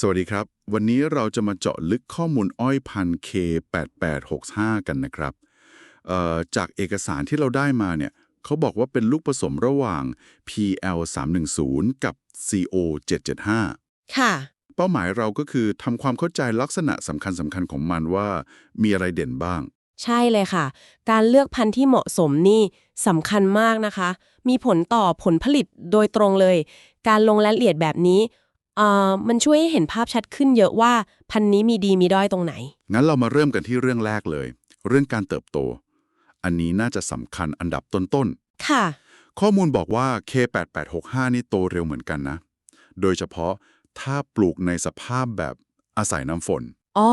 สวัสดีครับ วันนี้เราจะมาเจาะลึกข้อมูลอ้อยพันธุ์ K8865 กันนะครับเอ่อจากเอกสารที่เราได้มาเนี่ยเขาบอกว่าเป็นลูกผสมระหว่าง PL310 กับ CO775 ค่ะ เป้าหมายเราก็คือทำความเข้าใจลักษณะสำคัญสำคัญของมันว่ามีอะไรเด่นบ้าง ใช่เลยค่ะ การเลือกพันธุ์ที่เหมาะสมนี่สำคัญมากนะคะ มีผลต่อผลผลิตโดยตรงเลย การลงรายละเอียดแบบนี้ เอ่อมันช่วยให้เห็นภาพชัดขึ้นเยอะว่าพันธุ์นี้มีดีมีด้อยตรงไหน งั้นเรามาเริ่มกันที่เรื่องแรกเลย เรื่องการเติบโต อันนี้น่าจะสำคัญอันดับต้นๆค่ะข้อมูลบอกว่า K8865 นี่โตเร็วเหมือนกันนะ โดยเฉพาะถ้าปลูกในสภาพแบบอาศัยน้ำฝน อ๋อ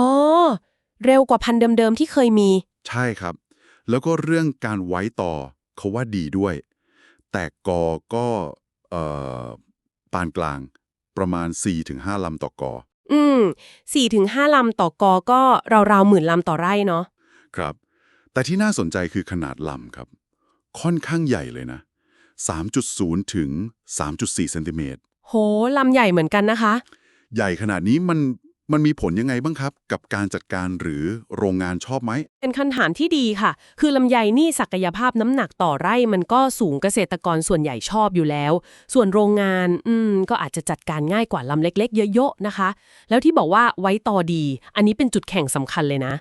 เร็วกว่าพันธุ์เดิมๆที่เคยมี ใช่ครับ แล้วก็เรื่องการไว้ต่อเขาว่าดีด้วย แต่กอก็เอ่อปานกลาง ประมาณ 4-5 ลำต่อกอ อืมสี่ถึงห้าลำต่อกอก็ราวๆหมื่นลำต่อไร่เนาะ ครับ แต่ที่น่าสนใจคือขนาดลำครับ ค่อนข้างใหญ่เลยนะ 3.0 ถึง 3.4 เซนติเมตร โห ลำใหญ่เหมือนกันนะคะ ใหญ่ขนาดนี้มัน มันมีผลยังไงบ้างครับ กับการจัดการหรือโรงงานชอบไหม เป็นคำถามที่ดีค่ะ คือลำไยนี่ศักยภาพน้ำหนักต่อไร่มันก็สูงเกษตรกรส่วนใหญ่ชอบอยู่แล้ว ส่วนโรงงาน อืม ก็อาจจะจัดการง่ายกว่าลำเล็ก ๆ เยอะๆนะคะ แล้วที่บอกว่าไว้ต่อดี อันนี้เป็นจุดแข่งสำคัญเลยนะ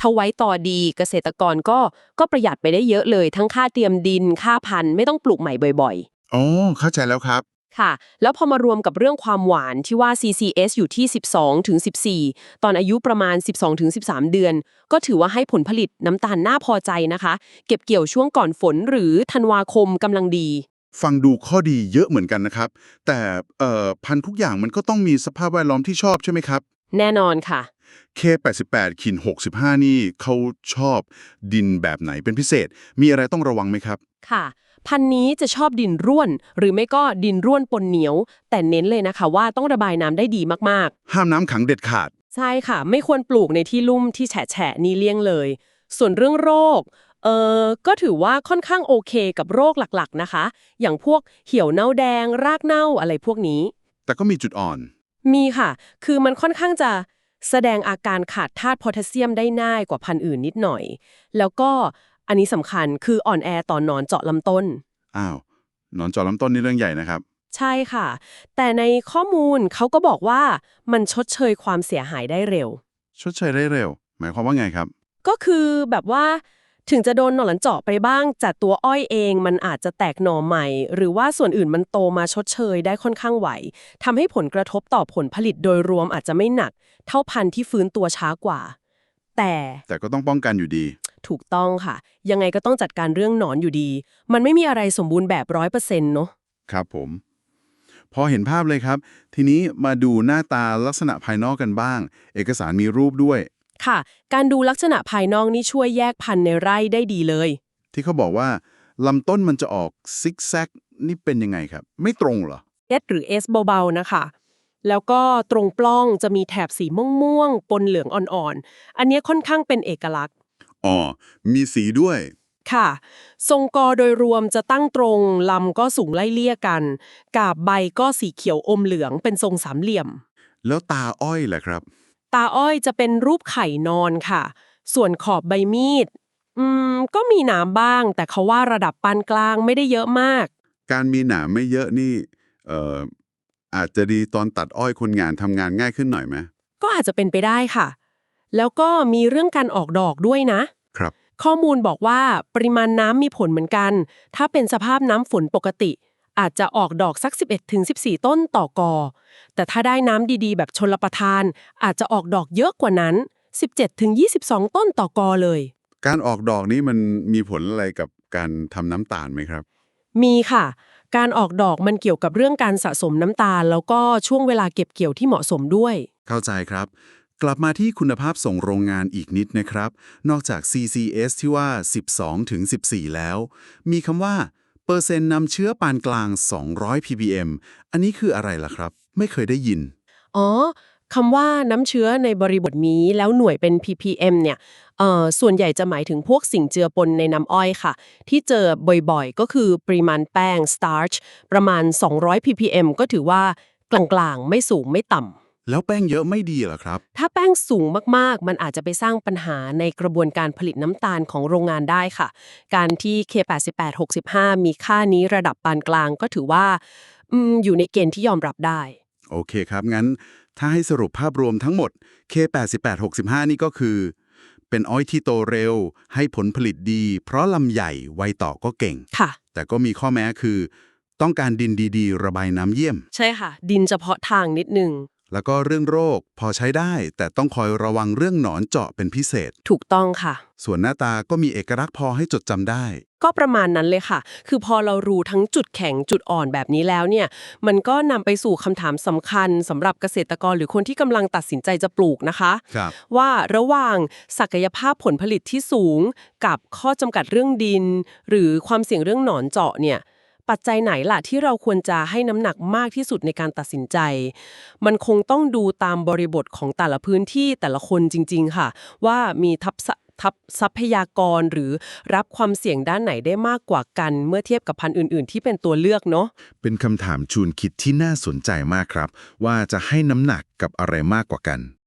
ถ้าไว้ต่อดีเกษตรกรก็ก็ประหยัดไปได้เยอะเลย ทั้งค่าเตรียมดิน ค่าพันธุ์ไม่ต้องปลูกใหม่บ่อยๆอ๋อ เข้าใจแล้วครับ ค่ะ แล้วพอมารวมกับเรื่องความหวานที่ว่า CCS อยู่ที่ 12ถึง14 ตอนอายุประมาณ 12ถึง13 เดือน ก็ถือว่าให้ผลผลิตน้ำตาลน่าพอใจนะคะ เก็บเกี่ยวช่วงก่อนฝนหรือธันวาคมกำลังดี ฟังดูข้อดีเยอะเหมือนกันนะครับ แต่เอ่อพันธุ์ทุกอย่างมันก็ต้องมีสภาพแวดล้อมที่ชอบใช่ไหมครับ แน่นอนค่ะ K88 ขิน65 นี่เขาชอบดินแบบไหนเป็นพิเศษ มีอะไรต้องระวังไหมครับ ค่ะ พันธุ์นี้จะชอบดินร่วน หรือไม่ก็ดินร่วนปนเหนียว แต่เน้นเลยนะคะว่าต้องระบายน้ำได้ดีมากๆห้ามน้ำขังเด็ดขาดใช่ค่ะ ไม่ควรปลูกในที่ลุ่มที่แฉะๆนี่เลี่ยงเลย ส่วนเรื่องโรค เออก็ถือว่าค่อนข้างโอเคกับโรคหลักๆนะคะ อย่างพวกเหี่ยวเน่าแดง รากเน่าอะไรพวกนี้ แต่ก็มีจุดอ่อน มีค่ะ คือมันค่อนข้างจะแสดงอาการขาดธาตุโพแทสเซียมได้ง่ายกว่าพันธุ์อื่นนิดหน่อย แล้วก็ อันนี้สำคัญคืออ่อนแอต่อนนอนเจาะลำต้น อ้าว หนอนจอลำต้นนี่เรื่องใหญ่นะครับ ใช่ค่ะ แต่ในข้อมูลเขาก็บอกว่ามันชดเชยความเสียหายได้เร็ว ชดเชยได้เร็ว หมายความว่าไงครับ ก็คือแบบว่าถึงจะโดนหนอนเจาะไปบ้างจากตัวอ้อยเองมันอาจจะแตกหน่อใหม่ หรือว่าส่วนอื่นมันโตมาชดเชยได้ค่อนข้างไหวทำให้ผลกระทบต่อผลผลิตโดยรวมอาจจะไม่หนัก เท่าพันธุ์ที่ฟื้นตัวช้ากว่า แต่แต่ก็ต้องป้องกันอยู่ดี ถูกต้องค่ะ ยังไงก็ต้องจัดการเรื่องหนอนอยู่ดี มันไม่มีอะไรสมบูรณ์แบบร้อยเปอร์เซ็นต์เนาะครับผม พอเห็นภาพเลยครับ ทีนี้มาดูหน้าตาลักษณะภายนอกกันบ้าง เอกสารมีรูปด้วย ค่ะ การดูลักษณะภายนอกนี่ช่วยแยกพันธุ์ในไร่ได้ดีเลย ที่เขาบอกว่าลำต้นมันจะออกซิกแซกนี่เป็นยังไงครับ ไม่ตรงเหรอ S หรือ S เบาๆนะคะ แล้วก็ตรงปล้องจะมีแถบสีม่วงๆปนเหลืองอ่อนๆ อันเนี้ยค่อนข้างเป็นเอกลักษณ์ อ๋อ มีสีด้วย ค่ะ ทรงกอโดยรวมจะตั้งตรง ลำก็สูงไล่เลี่ยกัน กาบใบก็สีเขียวอมเหลืองเป็นทรงสามเหลี่ยม แล้วตาอ้อยแหละครับ ตาอ้อยจะเป็นรูปไข่นอนค่ะ ส่วนขอบใบมีด อืม ก็มีหนามบ้าง แต่เขาว่าระดับปานกลางไม่ได้เยอะมาก การมีหนามไม่เยอะนี่ เอ่อ อาจจะดีตอนตัดอ้อยคนงานทำงานง่ายขึ้นหน่อยไหมก็อาจจะเป็นไปได้ค่ะ แล้วก็มีเรื่องการออกดอกด้วยนะ ครับ ข้อมูลบอกว่าปริมาณน้ำมีผลเหมือนกัน ถ้าเป็นสภาพน้ำฝนปกติ อาจจะออกดอกสัก 11-14 ต้นต่อกอ แต่ถ้าได้น้ำดีๆ แบบชนลประทาน อาจจะออกดอกเยอะกว่านั้น 17-22 ต้นต่อกอเลย การออกดอกนี้มันมีผลอะไรกับการทำน้ำตาลไหมครับ มีค่ะ การออกดอกมันเกี่ยวกับเรื่องการสะสมน้ำตาล แล้วก็ช่วงเวลาเก็บเกี่ยวที่เหมาะสมด้วย เข้าใจครับ กลับมาที่คุณภาพส่งโรงงานอีกนิดนะครับ นอกจาก CCS ที่ว่า 12 ถึง 14 แล้ว มีคำว่า เปอร์เซ็นต์นำเชื้อปานกลาง 200 ppm อันนี้คืออะไรล่ะครับ ไม่เคยได้ยิน อ๋อคำว่าน้ำเชื้อในบริบทนี้แล้วหน่วยเป็น ppm เนี่ยเอ่อส่วนใหญ่จะหมายถึงพวกสิ่งเจือปนในน้ำอ้อยค่ะ ที่เจอบ่อยๆ ก็คือปริมาณแป้ง starch ประมาณ 200 ppm ก็ถือว่ากลางๆ ไม่สูงไม่ต่ำ แล้วแป้งเยอะไม่ดีเหรอครับ ถ้าแป้งสูงมากๆ มันอาจจะไปสร้างปัญหาในกระบวนการผลิตน้ำตาลของโรงงานได้ค่ะ การที่ K8865 มีค่านี้ระดับปานกลางก็ถือว่าอืมอยู่ในเกณฑ์ที่ยอมรับได้ โอเคครับ งั้น ถ้าให้สรุปภาพรวมทั้งหมด K8865 นี่ก็คือ เป็นอ้อยที่โตเร็ว ให้ผลผลิตดี เพราะลำใหญ่ไวต่อก็เก่งค่ะ แต่ก็มีข้อแม้คือ ต้องการดินดีๆ ระบายน้ำเยี่ยม ใช่ค่ะ ดินเฉพาะทางนิดนึง แล้วก็เรื่องโรคพอใช้ได้ แต่ต้องคอยระวังเรื่องหนอนเจาะเป็นพิเศษ ถูกต้องค่ะ ส่วนหน้าตาก็มีเอกลักษณ์พอให้จดจำได้ ก็ประมาณนั้นเลยค่ะ คือพอเรารู้ทั้งจุดแข็งจุดอ่อนแบบนี้แล้วเนี่ย มันก็นำไปสู่คำถามสำคัญสำหรับเกษตรกรหรือคนที่กำลังตัดสินใจจะปลูกนะคะ ครับ ว่าระหว่างศักยภาพผลผลิตที่สูง กับข้อจำกัดเรื่องดิน หรือความเสี่ยงเรื่องหนอนเจาะเนี่ย ปัจจัยไหนล่ะที่เราควรจะให้น้ำหนักมากที่สุดในการตัดสินใจ มันคงต้องดูตามบริบทของแต่ละพื้นที่แต่ละคนจริง ๆ ค่ะ ว่ามีทับษะทับทรัพยากรหรือรับความเสี่ยงด้านไหนได้มากกว่ากัน เมื่อเทียบกับพันธุ์อื่น ๆ ที่เป็นตัวเลือกเนาะเป็นคำถามชวนคิดที่น่าสนใจมากครับ ว่าจะให้น้ำหนักกับอะไรมากกว่ากัน